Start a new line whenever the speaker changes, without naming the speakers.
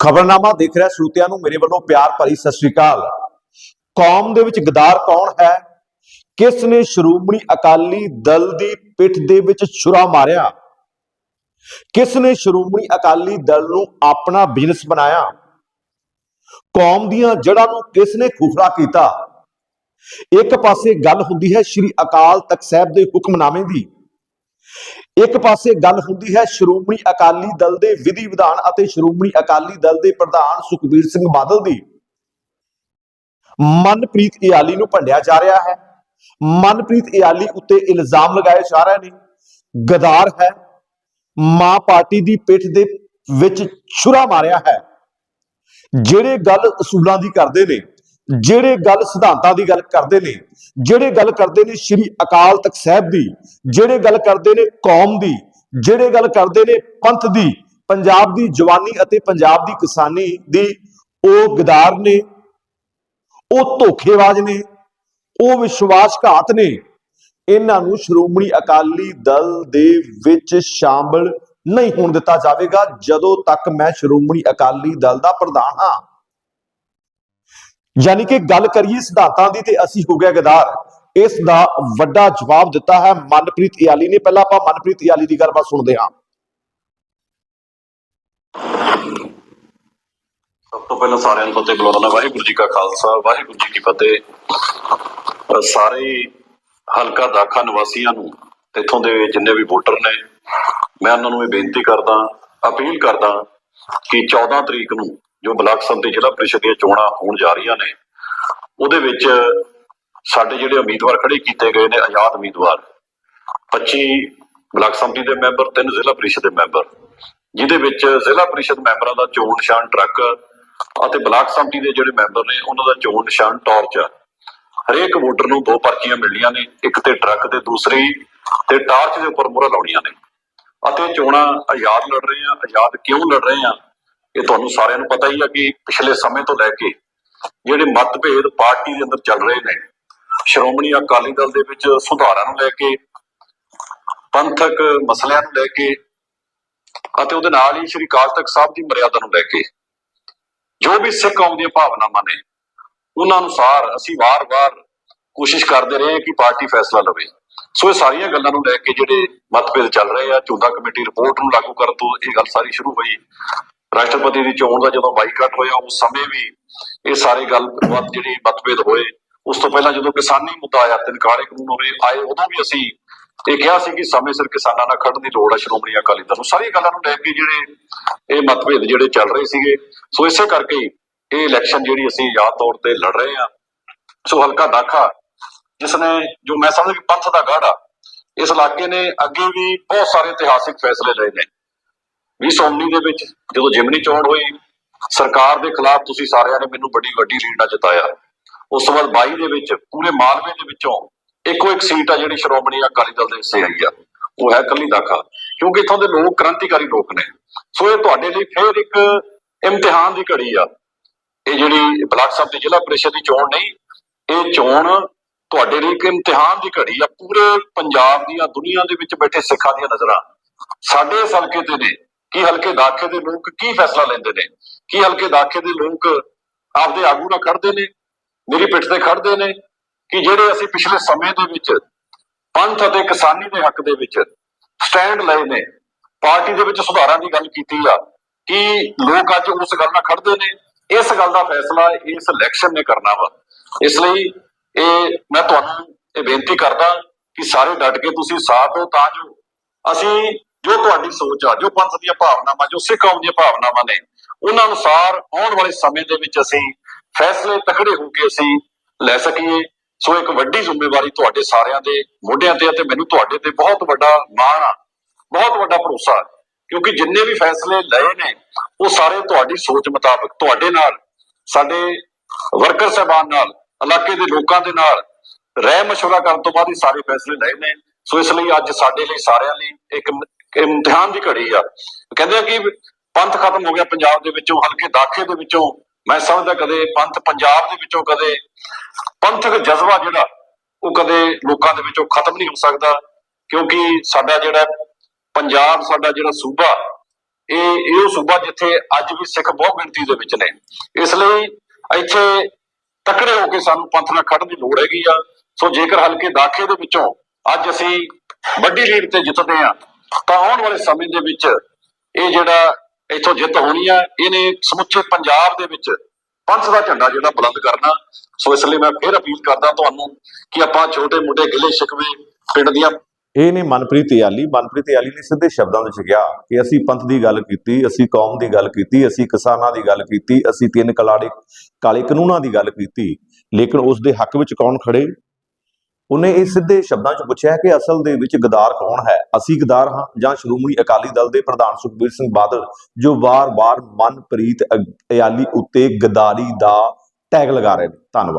ਖਬਰਨਾਮਾ ਦੇਖ ਰਿਹਾ ਸਰੋਤਿਆਂ ਨੂੰ ਮੇਰੇ ਵੱਲੋਂ ਪਿਆਰ ਭਰੀ ਸਤਿ ਸ੍ਰੀ ਅਕਾਲ। ਕੌਮ ਦੇ ਵਿੱਚ ਗਦਾਰ ਕੌਣ ਹੈ? ਕਿਸ ਨੇ ਸ਼੍ਰੋਮਣੀ ਅਕਾਲੀ ਦਲ ਦੀ ਪਿੱਠ ਦੇ ਵਿੱਚ ਛੁਰਾ ਮਾਰਿਆ? ਕਿਸ ਨੇ ਸ਼੍ਰੋਮਣੀ ਅਕਾਲੀ ਦਲ ਨੂੰ ਆਪਣਾ ਬਿਜ਼ਨਸ ਬਣਾਇਆ? ਕੌਮ ਦੀਆਂ ਜੜ੍ਹਾਂ ਨੂੰ ਕਿਸ ਨੇ ਖੁਫਰਾ ਕੀਤਾ? ਇੱਕ ਪਾਸੇ ਗੱਲ ਹੁੰਦੀ ਹੈ ਸ੍ਰੀ ਅਕਾਲ ਤਖਤ ਸਾਹਿਬ ਦੇ ਹੁਕਮਨਾਮੇ ਦੀ। ਇੱਕ ਪਾਸੇ ਗੱਲ ਹੁੰਦੀ ਹੈ, ਸ਼੍ਰੋਮਣੀ ਅਕਾਲੀ ਦਲ ਦੇ ਵਿਧੀ ਵਿਧਾਨ ਅਤੇ ਸ਼੍ਰੋਮਣੀ ਅਕਾਲੀ ਦਲ ਦੇ ਪ੍ਰਧਾਨ ਸੁਖਬੀਰ ਸਿੰਘ ਬਾਦਲ ਦੀ। ਮਨਪ੍ਰੀਤ ਇਆਲੀ ਨੂੰ ਭੰਡਿਆ ਜਾ ਰਿਹਾ ਹੈ। ਮਨਪ੍ਰੀਤ ਇਆਲੀ ਉੱਤੇ ਇਲਜ਼ਾਮ ਲਗਾਏ ਜਾ ਰਹੇ ਨੇ। ਗਦਾਰ ਹੈ। ਮਾਂ ਪਾਰਟੀ ਦੀ ਪਿੱਠ ਦੇ ਵਿੱਚ ਛੁਰਾ ਮਾਰਿਆ ਹੈ। ਜਿਹੜੇ ਗੱਲ ਅਸੂਲਾਂ ਦੀ ਕਰਦੇ ਨੇ ਜਿਹੜੇ ਗੱਲ ਸਿਧਾਂਤਾਂ ਦੀ ਗੱਲ ਕਰਦੇ ਨੇ, ਜਿਹੜੇ ਗੱਲ ਕਰਦੇ ਨੇ ਸ੍ਰੀ ਅਕਾਲ ਤਖਤ ਸਾਹਿਬ ਦੀ, ਜਿਹੜੇ ਗੱਲ ਕਰਦੇ ਨੇ ਕੌਮ ਦੀ, ਜਿਹੜੇ ਗੱਲ ਕਰਦੇ ਨੇ ਪੰਥ ਦੀ, ਪੰਜਾਬ ਦੀ ਜਵਾਨੀ ਅਤੇ ਪੰਜਾਬ ਦੀ ਕਿਸਾਨੀ ਦੀ, ਉਹ ਗਦਾਰ ਨੇ, ਉਹ ਧੋਖੇਬਾਜ਼ ਨੇ, ਉਹ ਵਿਸ਼ਵਾਸਘਾਤ ਨੇ, ਇਹਨਾਂ ਨੂੰ ਸ਼੍ਰੋਮਣੀ ਅਕਾਲੀ ਦਲ ਦੇ ਵਿੱਚ ਸ਼ਾਮਲ ਨਹੀਂ ਹੋਣ ਦਿੱਤਾ ਜਾਵੇਗਾ ਜਦੋਂ ਤੱਕ ਮੈਂ ਸ਼੍ਰੋਮਣੀ ਅਕਾਲੀ ਦਲ ਦਾ ਪ੍ਰਧਾਨ ਹਾਂ। ਯਾਨੀ ਕਿ ਗੱਲ ਕਰੀਏ ਸਿਧਾਂਤਾਂ ਦੀ ਤੇ ਅਸੀਂ ਹੋ ਗਿਆ ਗਦਾਰ। ਇਸ ਦਾ ਵੱਡਾ ਜਵਾਬ ਦਿੱਤਾ ਹੈ ਮਨਪ੍ਰੀਤ ਇਆਲੀ ਨੇ। ਪਹਿਲਾਂ ਆਪਾਂ ਮਨਪ੍ਰੀਤ ਇਆਲੀ ਦੀ ਗੱਲਬਾਤ ਸੁਣਦੇ ਹਾਂ।
ਸਭ ਤੋਂ ਪਹਿਲਾਂ ਸਾਰਿਆਂ ਨੂੰ ਫਤਿਹ ਬੁਲਾਉਣਾ ਵਾਹਿਗੁਰੂ ਜੀ ਕਾ ਖਾਲਸਾ, ਵਾਹਿਗੁਰੂ ਜੀ ਕੀ ਫਤਿਹ। ਸਾਰੇ ਹਲਕਾ ਦਾਖਾ ਨਿਵਾਸੀਆਂ ਨੂੰ, ਤੇ ਇੱਥੋਂ ਦੇ ਜਿੰਨੇ ਵੀ ਵੋਟਰ ਨੇ, ਮੈਂ ਉਹਨਾਂ ਨੂੰ ਇਹ ਬੇਨਤੀ ਕਰਦਾ, ਅਪੀਲ ਕਰਦਾ ਕਿ 14 ਤਰੀਕ ਨੂੰ ਜੋ ਬਲਾਕ ਸੰਮਤੀ ਜ਼ਿਲ੍ਹਾ ਪ੍ਰੀਸ਼ਦ ਦੀਆਂ ਚੋਣਾਂ ਹੋਣ ਜਾ ਰਹੀਆਂ ਨੇ, ਉਹਦੇ ਵਿੱਚ ਸਾਡੇ ਜਿਹੜੇ ਉਮੀਦਵਾਰ ਖੜੇ ਕੀਤੇ ਗਏ ਨੇ, ਆਜ਼ਾਦ ਉਮੀਦਵਾਰ। 25 ਬਲਾਕ ਸੰਮਤੀ ਦੇ ਮੈਂਬਰ, ਤਿੰਨ ਜ਼ਿਲ੍ਹਾ ਪ੍ਰੀਸ਼ਦ ਦੇ ਮੈਂਬਰ, ਜਿਹਦੇ ਵਿੱਚ ਜ਼ਿਲ੍ਹਾ ਪ੍ਰੀਸ਼ਦ ਮੈਂਬਰਾਂ ਦਾ ਚੋਣ ਨਿਸ਼ਾਨ ਟਰੱਕ ਅਤੇ ਬਲਾਕ ਸੰਮਤੀ ਦੇ ਜਿਹੜੇ ਮੈਂਬਰ ਨੇ, ਉਹਨਾਂ ਦਾ ਚੋਣ ਨਿਸ਼ਾਨ ਟਾਰਚ। ਆ ਹਰੇਕ ਵੋਟਰ ਨੂੰ ਦੋ ਪਰਚੀਆਂ ਮਿਲਣੀਆਂ ਨੇ, ਇੱਕ ਤੇ ਟਰੱਕ ਤੇ ਦੂਸਰੀ ਤੇ ਟਾਰਚ ਦੇ ਉੱਪਰ ਮੋਹਰਾਂ ਲਾਉਣੀਆਂ ਨੇ। ਅਤੇ ਚੋਣਾਂ ਆਜ਼ਾਦ ਲੜ ਰਹੇ ਆ, ਆਜ਼ਾਦ ਕਿਉਂ ਲੜ ਰਹੇ ਆ? ਇਹ ਤੁਹਾਨੂੰ ਸਾਰਿਆਂ ਨੂੰ ਪਤਾ ਹੀ ਆ ਕਿ ਪਿਛਲੇ ਸਮੇਂ ਤੋਂ ਲੈ ਕੇ ਜਿਹੜੇ ਮਤਭੇਦ ਪਾਰਟੀ ਦੇ ਅੰਦਰ ਚੱਲ ਰਹੇ ਨੇ, ਸ਼੍ਰੋਮਣੀ ਅਕਾਲੀ ਦਲ ਦੇ ਵਿੱਚ ਸੁਧਾਰਾਂ ਨੂੰ ਲੈ ਕੇ, ਪੰਥਕ ਮਸਲਿਆਂ ਨੂੰ ਲੈ ਕੇ ਅਤੇ ਉਹਦੇ ਨਾਲ ਹੀ ਸ਼੍ਰੀ ਅਕਾਲ ਤਖਤ ਸਾਹਿਬ ਦੀ ਮਰਿਆਦਾ ਨੂੰ ਲੈ ਕੇ ਜੋ ਵੀ ਸਿੱਖ ਕੌਮ ਦੀਆਂ ਭਾਵਨਾਵਾਂ ਨੇ, ਉਹਨਾਂ ਅਨੁਸਾਰ ਅਸੀਂ ਵਾਰ-ਵਾਰ ਕੋਸ਼ਿਸ਼ ਕਰਦੇ ਰਹੇ ਕਿ ਪਾਰਟੀ ਫੈਸਲਾ ਲਵੇ। ਸੋ ਇਹ ਸਾਰੀਆਂ ਗੱਲਾਂ ਨੂੰ ਲੈ ਕੇ ਜਿਹੜੇ ਮਤਭੇਦ ਚੱਲ ਰਹੇ ਆ, ਚੋਣਾਂ ਕਮੇਟੀ ਰਿਪੋਰਟ ਨੂੰ ਲਾਗੂ ਕਰਨ ਤੋਂ ਇਹ ਗੱਲ ਸਾਰੀ ਸ਼ੁਰੂ ਹੋਈ। ਰਾਸ਼ਟਰਪਤੀ ਦੀ ਚੋਣ ਦਾ ਜਦੋਂ ਬਾਈਕਾਟ ਹੋਇਆ, ਉਸ ਸਮੇਂ ਵੀ ਇਹ ਸਾਰੇ ਗੱਲ ਜਿਹੜੀ ਮਤਭੇਦ ਹੋਏ। ਉਸ ਤੋਂ ਪਹਿਲਾਂ ਜਦੋਂ ਕਿਸਾਨੀ ਮੁੱਦਾ ਆਇਆ ਤਿਨਕਾਲੇ ਕਾਨੂੰਨ ਹੋਏ ਆਏ, ਉਦੋਂ ਵੀ ਅਸੀਂ ਇਹ ਕਿਹਾ ਸੀ ਕਿ ਸਮੇਂ ਸਿਰ ਕਿਸਾਨਾਂ ਨਾਲ ਖੜਨ ਦੀ ਲੋੜ ਹੈ ਸ਼੍ਰੋਮਣੀ ਅਕਾਲੀ ਦਲ ਨੂੰ ਸਾਰੀਆਂ ਗੱਲਾਂ ਨੂੰ ਲੈ ਕੇ ਜਿਹੜੇ ਇਹ ਮਤਭੇਦ ਜਿਹੜੇ ਚੱਲ ਰਹੇ ਸੀਗੇ, ਸੋ ਇਸੇ ਕਰਕੇ ਇਹ ਇਲੈਕਸ਼ਨ ਜਿਹੜੀ ਅਸੀਂ ਯਾਦ ਤੌਰ ਤੇ ਲੜ ਰਹੇ ਹਾਂ। ਸੋ ਹਲਕਾ ਦਾਖਾ ਜਿਸ ਨੇ ਜੋ ਮੈਂ ਸਮਝਦਾ ਕਿ ਪੰਥ ਦਾ ਗਾੜਾ, ਇਸ ਇਲਾਕੇ ਨੇ ਅੱਗੇ ਵੀ ਬਹੁਤ ਸਾਰੇ ਇਤਿਹਾਸਿਕ ਫੈਸਲੇ ਲਏ ਨੇ। 2019 ਦੇ ਵਿੱਚ ਜਦੋਂ ਜਿਮਨੀ ਚੋਣ ਹੋਈ, ਸਰਕਾਰ ਦੇ ਖਿਲਾਫ ਤੁਸੀਂ ਸਾਰਿਆਂ ਨੇ ਮੈਨੂੰ ਬੜੀ ਵੱਡੀ ਲੀਡ ਨਾਲ ਜਿਤਾਇਆ। ਉਸ ਤੋਂ ਬਾਅਦ 22 ਦੇ ਵਿੱਚ, ਪੂਰੇ ਮਾਲਵੇ ਦੇ ਵਿੱਚੋਂ ਇੱਕੋ ਇੱਕ ਸੀਟ ਆ ਜਿਹੜੀ ਸ਼੍ਰੋਮਣੀ ਅਕਾਲੀ ਦਲ ਦੇ ਹਿੱਸੇ ਆਈ ਆ। ਉਹ ਹੈ ਕੱਲੀ ਦਾਖਾ, ਕਿਉਂਕਿ ਇੱਥੋਂ ਦੇ ਲੋਕ ਕ੍ਰਾਂਤੀਕਾਰੀ ਲੋਕ ਨੇ। ਸੋ ਇਹ ਤੁਹਾਡੇ ਲਈ ਫੇਰ ਇੱਕ ਇਮਤਿਹਾਨ ਦੀ ਘੜੀ ਆ। ਇਹ ਜਿਹੜੀ ਬਲਾਕ ਸਾਹਿਬ ਦੀ ਜ਼ਿਲ੍ਹਾ ਪ੍ਰੀਸ਼ਦ ਦੀ ਚੋਣ ਨਹੀਂ, ਇਹ ਚੋਣ ਤੁਹਾਡੇ ਲਈ ਇੱਕ ਇਮਤਿਹਾਨ ਦੀ ਘੜੀ ਆ। ਪੂਰੇ ਪੰਜਾਬ ਦੀਆਂ ਦੁਨੀਆ ਦੇ ਵਿੱਚ ਬੈਠੇ ਸਿੱਖਾਂ ਦੀਆਂ ਨਜ਼ਰਾਂ ਸਾਡੇ ਇਸ ਹਲਕੇ ਤੇ ਨੇ। ਕੀ ਹਲਕੇ ਦਾਖੇ ਦੇ ਲੋਕ ਕੀ ਫੈਸਲਾ ਲੈਂਦੇ ਨੇ? ਕੀ ਹਲਕੇ ਦਾਖੇ ਦੇ ਲੋਕ ਆਪਦੇ ਆਗੂ ਨਾਲ ਖੜਦੇ ਨੇ? ਮੇਰੀ ਪਿੱਠ ਤੇ ਖੜਦੇ ਨੇ ਕਿ ਜਿਹੜੇ ਅਸੀਂ ਪਿਛਲੇ ਸਮੇਂ ਦੇ ਵਿੱਚ ਪੰਥ ਅਤੇ ਕਿਸਾਨੀ ਦੇ ਹੱਕ ਦੇ ਵਿੱਚ ਸਟੈਂਡ ਲਏ ਨੇ, ਪਾਰਟੀ ਦੇ ਵਿੱਚ ਸੁਧਾਰਾਂ ਦੀ ਗੱਲ ਕੀਤੀ ਆ, ਕਿ ਲੋਕ ਅੱਜ ਉਸ ਗੱਲ ਨਾਲ ਖੜਦੇ ਨੇ, ਇਸ ਗੱਲ ਦਾ ਫੈਸਲਾ ਇਸ ਇਲੈਕਸ਼ਨ ਨੇ ਕਰਨਾ ਵਾ। ਇਸ ਲਈ ਇਹ ਮੈਂ ਤੁਹਾਨੂੰ ਇਹ ਬੇਨਤੀ ਕਰਦਾ ਕਿ ਸਾਰੇ ਡਟ ਕੇ ਤੁਸੀਂ ਸਾਥ ਦਿਓ, ਤਾਂ ਜੋ ਅਸੀਂ ਜੋ ਤੁਹਾਡੀ ਸੋਚ ਆ, ਜੋ ਪੰਥ ਦੀਆਂ ਭਾਵਨਾਵਾਂ, ਜੋ ਸਿੱਖ ਕੌਮ ਦੀਆਂ ਭਾਵਨਾਵਾਂ ਨੇ, ਉਹਨਾਂ ਅਨੁਸਾਰ ਆਉਣ ਵਾਲੇ ਸਮੇਂ ਦੇ ਵਿੱਚ ਅਸੀਂ ਫੈਸਲੇ ਤਕੜੇ ਹੋ ਕੇ ਅਸੀਂ ਲੈ ਸਕੀਏ। ਸੋ ਇੱਕ ਵੱਡੀ ਜ਼ਿੰਮੇਵਾਰੀ ਤੁਹਾਡੇ ਸਾਰਿਆਂ ਦੇ, ਮੋਢਿਆਂ ਤੇ ਆ ਮੈਨੂੰ ਤੁਹਾਡੇ ਤੇ ਬਹੁਤ ਵੱਡਾ ਮਾਣ ਆ, ਬਹੁਤ ਵੱਡਾ ਭਰੋਸਾ ਕਿਉਂਕਿ ਜਿੰਨੇ ਵੀ ਫੈਸਲੇ ਲਏ ਨੇ, ਉਹ ਸਾਰੇ ਤੁਹਾਡੀ ਸੋਚ ਮੁਤਾਬਕ, ਤੁਹਾਡੇ ਨਾਲ, ਸਾਡੇ ਵਰਕਰ ਸਾਹਿਬਾਨ ਨਾਲ, ਇਲਾਕੇ ਦੇ ਲੋਕਾਂ ਦੇ ਨਾਲ ਰਹਿ ਮਸ਼ਵਰਾ ਕਰਨ ਤੋਂ ਬਾਅਦ ਹੀ ਸਾਰੇ ਫੈਸਲੇ ਲਏ ਨੇ। ਸੋ ਇਸ ਲਈ ਅੱਜ ਸਾਡੇ ਲਈ ਸਾਰਿਆਂ ਲਈ ਇੱਕ ਇਮ- ਇਮਤਿਹਾਨ ਦੀ ਘੜੀ ਆ। ਕਹਿੰਦੇ ਆ ਕਿ ਪੰਥ ਖਤਮ ਹੋ ਗਿਆ ਪੰਜਾਬ ਦੇ ਵਿੱਚੋਂ, ਹਲਕੇ ਦਾਖੇ ਦੇ ਵਿੱਚੋਂ। ਮੈਂ ਸਮਝਦਾ ਕਦੇ ਪੰਥ ਪੰਜਾਬ ਦੇ ਵਿੱਚੋਂ, ਕਦੇ ਪੰਥਕ ਜਜ਼ਬਾ ਜਿਹੜਾ, ਉਹ ਕਦੇ ਲੋਕਾਂ ਦੇ ਵਿੱਚੋਂ ਖਤਮ ਨਹੀਂ ਹੋ ਸਕਦਾ। ਕਿਉਂਕਿ ਸਾਡਾ ਜਿਹੜਾ ਪੰਜਾਬ, ਸਾਡਾ ਜਿਹੜਾ ਸੂਬਾ, ਇਹ ਇਹ ਸੂਬਾ ਜਿੱਥੇ ਅੱਜ ਵੀ ਸਿੱਖ ਬਹੁਤ ਗਿਣਤੀ ਦੇ ਵਿੱਚ ਨੇ। ਇਸ ਲਈ ਇੱਥੇ ਤਕੜੇ ਹੋ ਕੇ ਸਾਨੂੰ ਪੰਥ ਨਾਲ ਖੜਨ ਦੀ ਲੋੜ ਹੈਗੀ ਆ। ਸੋ ਜੇਕਰ ਹਲਕੇ ਦਾਖੇ ਦੇ ਵਿੱਚੋਂ ਅੱਜ ਅਸੀਂ ਵੱਡੀ ਲੀਡ ਤੇ ਜਿੱਤਦੇ ਆ ਤਾਂ ਆਉਣ ਵਾਲੇ ਸਮੇਂ ਦੇ ਵਿੱਚ ਇਹ ਜਿਹੜਾ ਇੱਥੋਂ ਜਿੱਤ ਹੋਣੀ ਆ, ਇਹਨੇ ਸਮੁੱਚੇ ਪੰਜਾਬ ਦੇ ਵਿੱਚ ਪੰਥ ਦਾ ਝੰਡਾ ਜਿਹੜਾ ਬੁਲੰਦ ਕਰਨਾ। ਸੋ ਇਸ ਲਈ ਮੈਂ ਫਿਰ ਅਪੀਲ ਕਰਦਾ ਤੁਹਾਨੂੰ ਕਿ ਆਪਾਂ ਛੋਟੇ ਮੋਟੇ ਗਿਲੇ ਸ਼ਿਕਵੇ ਪਿੰਡ ਦੀਆਂ
ਇਹ ਨੇ ਮਨਪ੍ਰੀਤ ਇਆਲੀ ਮਨਪ੍ਰੀਤ ਇਆਲੀ ਨੇ ਸਿੱਧੇ ਸ਼ਬਦਾਂ ਵਿੱਚ ਕਿਹਾ ਕਿ ਅਸੀਂ ਪੰਥ ਦੀ ਗੱਲ ਕੀਤੀ, ਅਸੀਂ ਕੌਮ ਦੀ ਗੱਲ ਕੀਤੀ, ਅਸੀਂ ਕਿਸਾਨਾਂ ਦੀ ਗੱਲ ਕੀਤੀ, ਅਸੀਂ ਤਿੰਨ ਕਲਾੜੇ ਕਾਲੇ ਕਾਨੂੰਨਾਂ ਦੀ ਗੱਲ ਕੀਤੀ। ਲੇਕਿਨ ਉਸ ਦੇ ਹੱਕ ਵਿੱਚ ਕੌਣ ਖੜੇ? ਉਹਨੇ ਇਹ ਸਿੱਧੇ ਸ਼ਬਦਾਂ 'ਚ ਪੁੱਛਿਆ ਕਿ ਅਸਲ ਦੇ ਵਿੱਚ ਗਦਾਰ ਕੌਣ ਹੈ? ਅਸੀਂ ਗਦਾਰ ਹਾਂ ਜਾਂ ਸ਼੍ਰੋਮਣੀ ਅਕਾਲੀ ਦਲ ਦੇ ਪ੍ਰਧਾਨ ਸੁਖਬੀਰ ਸਿੰਘ ਬਾਦਲ, ਜੋ ਵਾਰ-ਵਾਰ ਮਨਪ੍ਰੀਤ ਅਯਾਲੀ ਉੱਤੇ ਗਦਾਰੀ ਦਾ ਟੈਗ ਲਗਾ ਰਹੇ ਨੇ। ਧੰਨਵਾਦ।